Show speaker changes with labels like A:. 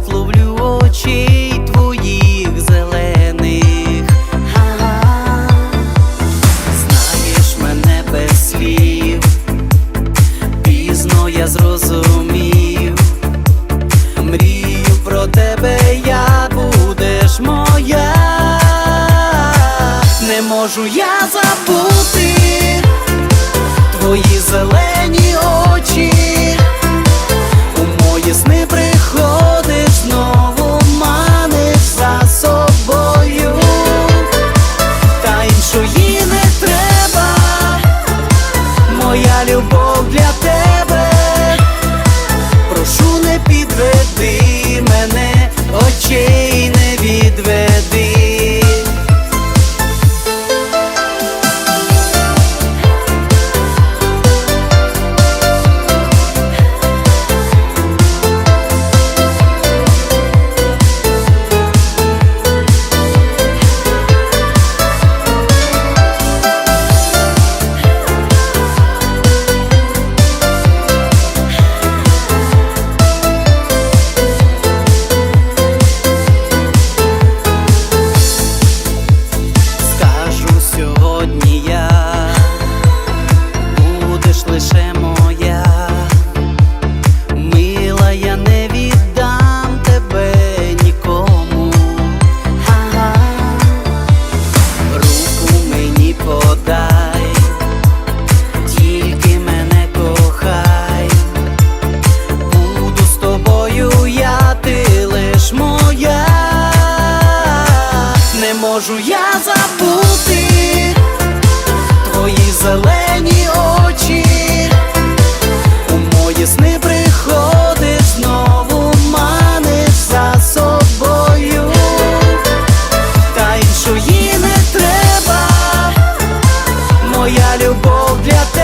A: погляд ловлю очей твоїх зелених, знаєш мене без слів, пізно я зрозумів, мрію про тебе, я будеш моя, не можу я забути твої зелені очі для тебе. можу я забути твої зелені очі, у мої сни приходиш знову маниш за собою, та іншої не треба, моя любов для тебе.